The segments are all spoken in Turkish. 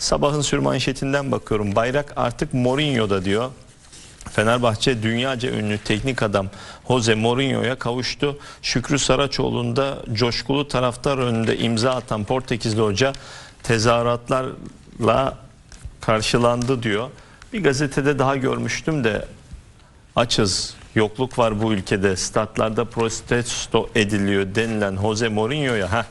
Sabahın sürmanşetinden bakıyorum. Bayrak artık Mourinho'da diyor. Fenerbahçe dünyaca ünlü teknik adam Jose Mourinho'ya kavuştu. Şükrü Saraçoğlu'nda coşkulu taraftar önünde imza atan Portekizli hoca tezahüratlarla karşılandı diyor. Bir gazetede daha görmüştüm de açız yokluk var bu ülkede statlarda protesto ediliyor denilen Jose Mourinho'ya heh,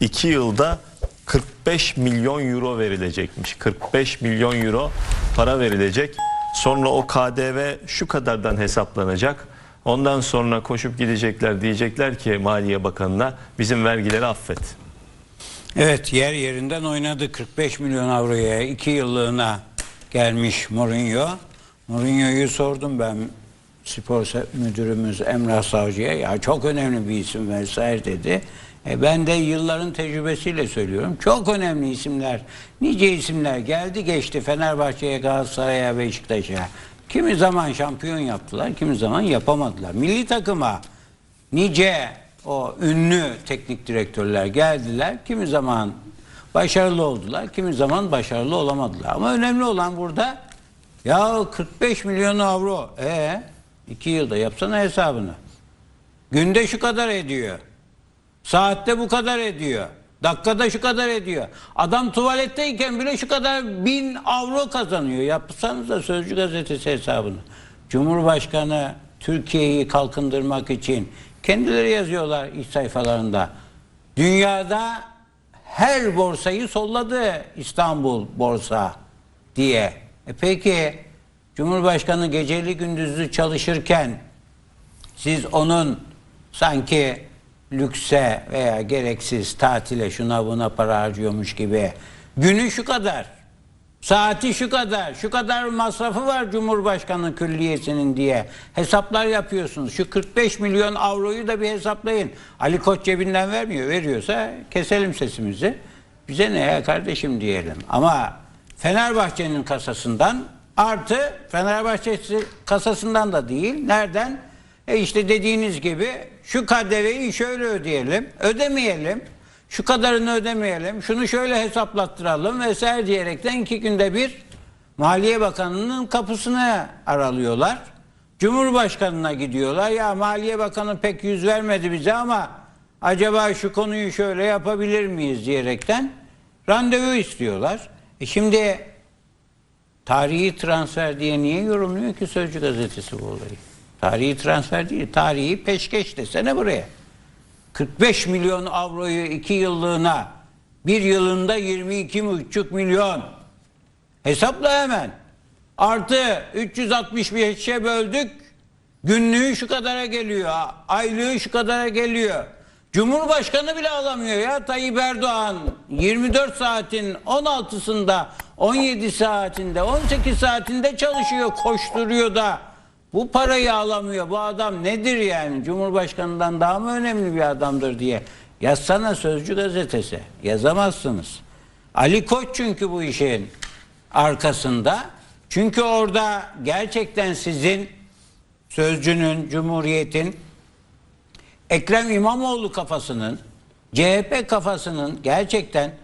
iki yılda 45 milyon euro verilecekmiş. 45 milyon euro para verilecek. Sonra o KDV şu kadardan hesaplanacak. Ondan sonra koşup gidecekler diyecekler ki Maliye Bakanı'na bizim vergileri affet. Evet yer yerinden oynadı. 45 milyon avroya 2 yıllığına gelmiş Mourinho. Mourinho'yu sordum ben spor müdürümüz Emrah Savcı'ya. Ya çok önemli bir isim vesaire dedi. E ben de yılların tecrübesiyle söylüyorum. Çok önemli isimler, nice isimler geldi geçti Fenerbahçe'ye, Galatasaray'a, Beşiktaş'a. Kimi zaman şampiyon yaptılar, kimi zaman yapamadılar. Milli takıma nice o ünlü teknik direktörler geldiler. Kimi zaman başarılı oldular, kimi zaman başarılı olamadılar. Ama önemli olan burada ya 45 milyon avro. E iki yılda yapsana hesabını. Günde şu kadar ediyor. Saatte bu kadar ediyor. Dakikada şu kadar ediyor. Adam tuvaletteyken bile şu kadar bin avro kazanıyor. Yapsanız da Sözcü gazetesi hesabını. Cumhurbaşkanı Türkiye'yi kalkındırmak için kendileri yazıyorlar iç sayfalarında. Dünyada her borsayı solladı İstanbul borsa diye. E peki Cumhurbaşkanı geceli gündüzlü çalışırken siz onun sanki lükse veya gereksiz tatile şuna buna para harcıyormuş gibi günü şu kadar, saati şu kadar, şu kadar masrafı var Cumhurbaşkanı külliyesinin diye hesaplar yapıyorsunuz. Şu 45 milyon avroyu da bir hesaplayın. Ali Koç cebinden vermiyor. Veriyorsa keselim sesimizi. Bize ne kardeşim diyelim. Ama Fenerbahçe'nin kasasından artı Fenerbahçe kasasından da değil. Nereden? E işte dediğiniz gibi şu KDV'yi şöyle ödeyelim, ödemeyelim. Şu kadarını ödemeyelim, şunu şöyle hesaplattıralım vesaire diyerekten iki günde bir Maliye Bakanı'nın kapısını aralıyorlar. Cumhurbaşkanına gidiyorlar. Ya Maliye Bakanı pek yüz vermedi bize ama acaba şu konuyu şöyle yapabilir miyiz diyerekten randevu istiyorlar. E şimdi tarihi transfer diye niye yorumluyor ki Sözcü gazetesi bu olayı? Tarihi transfer değil, tarihi peşkeş desene buraya. 45 milyon avroyu 2 yıllığına bir yılında 22,5 milyon hesapla hemen. Artı 365'e böldük. Günlüğü şu kadara geliyor. Aylığı şu kadara geliyor. Cumhurbaşkanı bile alamıyor ya Tayyip Erdoğan 24 saatin 16'sında 17 saatinde 18 saatinde çalışıyor koşturuyor da bu parayı alamıyor. Bu adam nedir yani? Cumhurbaşkanından daha mı önemli bir adamdır diye. Yazsana Sözcü gazetesi. Yazamazsınız. Ali Koç çünkü bu işin arkasında. Çünkü orada gerçekten sizin Sözcünün, Cumhuriyet'in Ekrem İmamoğlu kafasının, CHP kafasının gerçekten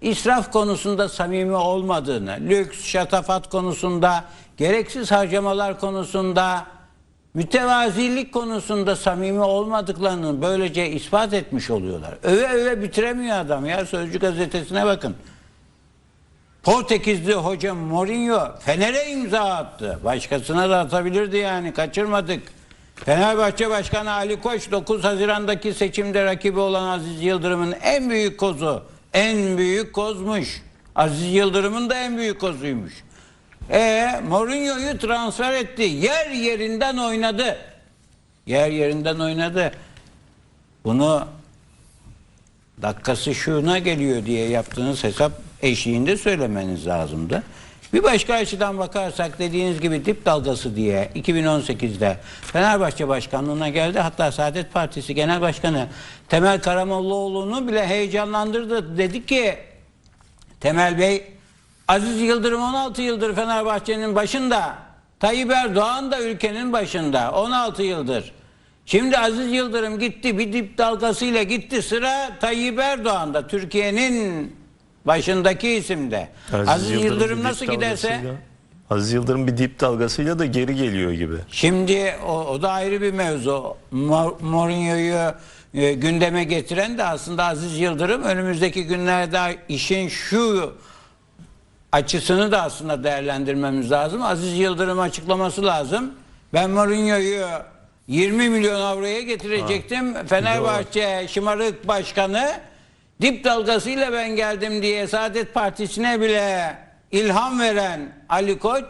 israf konusunda samimi olmadığını, lüks, şatafat konusunda, gereksiz harcamalar konusunda, mütevazilik konusunda samimi olmadıklarını böylece ispat etmiş oluyorlar. Öve öve bitiremiyor adam ya Sözcü gazetesine bakın. Portekizli hoca Mourinho Fener'e imza attı. Başkasına da atabilirdi yani kaçırmadık. Fenerbahçe Başkanı Ali Koç 9 Haziran'daki seçimde rakibi olan Aziz Yıldırım'ın en büyük kozu, en büyük kozmuş. Aziz Yıldırım'ın da en büyük kozuymuş. E Mourinho'yu transfer etti. Yer yerinden oynadı. Yer yerinden oynadı. Bunu dakikası şuna geliyor diye yaptığınız hesap eşliğinde söylemeniz lazımdı. Bir başka açıdan bakarsak dediğiniz gibi dip dalgası diye 2018'de Fenerbahçe Başkanlığı'na geldi. Hatta Saadet Partisi Genel Başkanı Temel Karamollaoğlu'nu bile heyecanlandırdı. Dedi ki Temel Bey Aziz Yıldırım 16 yıldır Fenerbahçe'nin başında. Tayyip Erdoğan da ülkenin başında 16 yıldır. Şimdi Aziz Yıldırım gitti bir dip dalgasıyla gitti sıra Tayyip Erdoğan'da Türkiye'nin Başındaki isimde. Aziz, Yıldırım, bir nasıl giderse Aziz Yıldırım bir dip dalgasıyla da geri geliyor gibi. Şimdi o, o da ayrı bir mevzu. Mourinho'yu e, gündeme getiren de aslında Aziz Yıldırım önümüzdeki günlerde işin şu açısını da aslında değerlendirmemiz lazım. Aziz Yıldırım açıklaması lazım. Ben Mourinho'yu 20 milyon avroya getirecektim. Fenerbahçe şımarık başkanı dip dalgasıyla ben geldim diye Saadet Partisi'ne bile ilham veren Ali Koç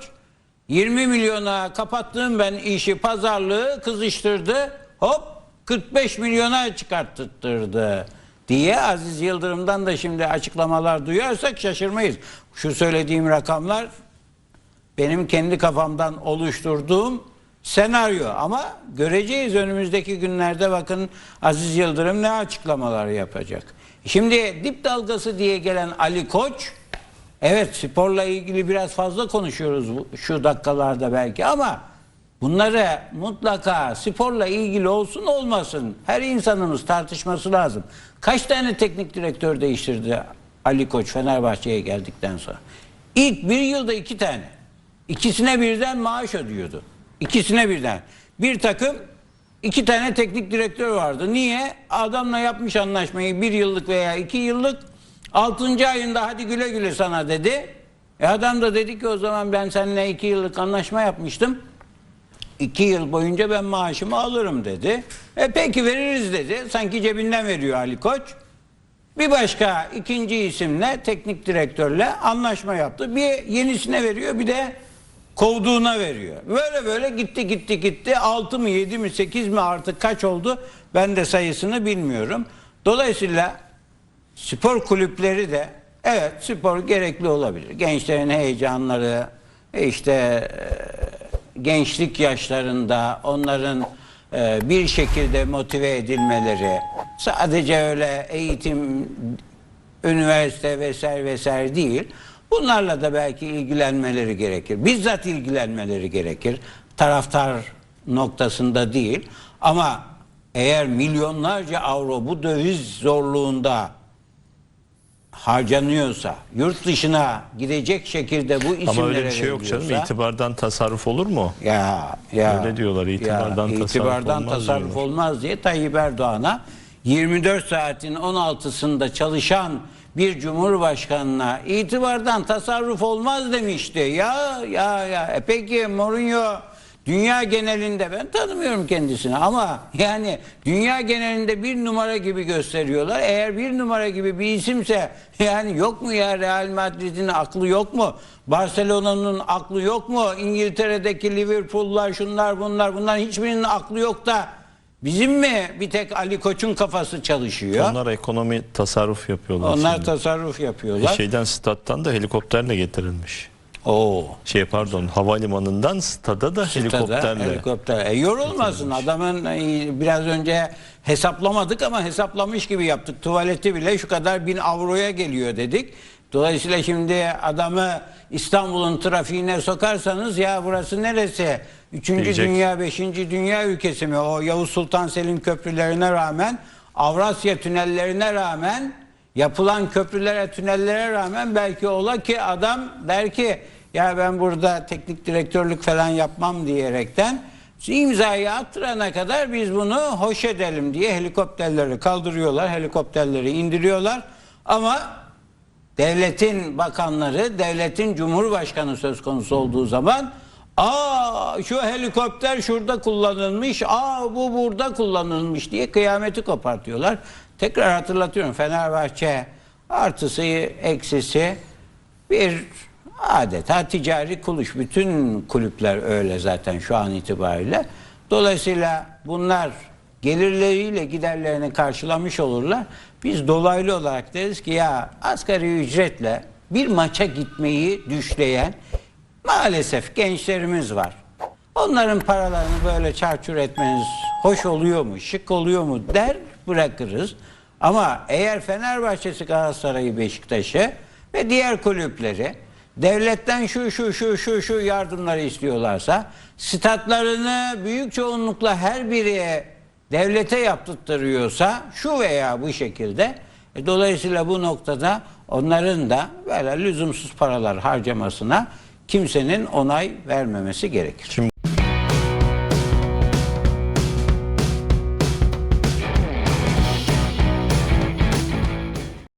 20 milyona kapattığım ben işi pazarlığı kızıştırdı. Hop 45 milyona çıkarttırdı diye Aziz Yıldırım'dan da şimdi açıklamalar duyarsak şaşırmayız. Şu söylediğim rakamlar benim kendi kafamdan oluşturduğum senaryo ama göreceğiz önümüzdeki günlerde bakın Aziz Yıldırım ne açıklamalar yapacak. Şimdi dip dalgası diye gelen Ali Koç evet sporla ilgili biraz fazla konuşuyoruz şu dakikalarda belki ama bunları mutlaka sporla ilgili olsun olmasın her insanımız tartışması lazım. Kaç tane teknik direktör değiştirdi Ali Koç Fenerbahçe'ye geldikten sonra? İlk bir yılda iki tane. İkisine birden maaş ödüyordu. İkisine birden. Bir takım iki tane teknik direktör vardı. Niye? Adamla yapmış anlaşmayı bir yıllık veya iki yıllık. Altıncı ayında hadi güle güle sana dedi. E adam da dedi ki o zaman ben seninle iki yıllık anlaşma yapmıştım. İki yıl boyunca ben maaşımı alırım dedi. E peki veririz dedi. Sanki cebinden veriyor Ali Koç. Bir başka ikinci isimle teknik direktörle anlaşma yaptı. Bir yenisine veriyor bir de kovduğuna veriyor. Böyle böyle gitti gitti gitti. 6 mı 7 mi 8 mi artık kaç oldu ben de sayısını bilmiyorum. Dolayısıyla spor kulüpleri de evet spor gerekli olabilir. Gençlerin heyecanları işte e, gençlik yaşlarında onların e, bir şekilde motive edilmeleri sadece öyle eğitim üniversite vesaire vesaire değil. Bunlarla da belki ilgilenmeleri gerekir. Bizzat ilgilenmeleri gerekir. Taraftar noktasında değil. Ama eğer milyonlarca avro bu döviz zorluğunda harcanıyorsa, yurt dışına gidecek şekilde bu isimlere Ama öyle bir şey yok canım. veriliyorsa- İtibardan tasarruf olur mu? ya ya Öyle diyorlar, itibardan tasarruf itibardan olmaz tasarruf diyorlar. olmaz diye Tayyip Erdoğan'a 24 saatin 16'sında çalışan bir cumhurbaşkanına itibardan tasarruf olmaz demişti. Ya ya ya. E peki Mourinho dünya genelinde ben tanımıyorum kendisini ama yani dünya genelinde bir numara gibi gösteriyorlar. Eğer bir numara gibi bir isimse yani yok mu ya Real Madrid'in aklı yok mu? Barcelona'nın aklı yok mu? İngiltere'deki Liverpool'lar şunlar bunlar bunların hiçbirinin aklı yok da bizim mi bir tek Ali Koç'un kafası çalışıyor? Onlar ekonomi tasarruf yapıyorlar. Onlar şimdi. tasarruf E yapıyorlar. Şeyden stat'tan da helikopterle getirilmiş. Oo. Şey pardon havalimanından stada da Stada, helikopterle. helikopter. E, yorulmasın adamın e, biraz önce hesaplamadık ama hesaplamış gibi yaptık. Tuvaleti bile şu kadar bin avroya geliyor dedik. Dolayısıyla şimdi adamı İstanbul'un trafiğine sokarsanız ya burası neresi? Üçüncü Diyecek. dünya, beşinci dünya ülkesi mi? O Yavuz Sultan Selim köprülerine rağmen, Avrasya tünellerine rağmen, yapılan köprülere, tünellere rağmen belki ola ki adam der ki ya ben burada teknik direktörlük falan yapmam diyerekten imzayı attırana kadar biz bunu hoş edelim diye helikopterleri kaldırıyorlar, helikopterleri indiriyorlar. Ama devletin bakanları, devletin cumhurbaşkanı söz konusu olduğu zaman aa şu helikopter şurada kullanılmış, aa bu burada kullanılmış diye kıyameti kopartıyorlar. Tekrar hatırlatıyorum Fenerbahçe artısı eksisi bir adeta ticari kuluş. Bütün kulüpler öyle zaten şu an itibariyle. Dolayısıyla bunlar gelirleriyle giderlerini karşılamış olurlar. Biz dolaylı olarak deriz ki ya asgari ücretle bir maça gitmeyi düşleyen maalesef gençlerimiz var. Onların paralarını böyle çarçur etmeniz hoş oluyor mu, şık oluyor mu der bırakırız. Ama eğer Fenerbahçe'si Galatasaray'ı Beşiktaş'ı ve diğer kulüpleri devletten şu şu şu şu şu yardımları istiyorlarsa statlarını büyük çoğunlukla her biri devlete yaptırtırıyorsa şu veya bu şekilde e, dolayısıyla bu noktada onların da böyle lüzumsuz paralar harcamasına kimsenin onay vermemesi gerekir. Şimdi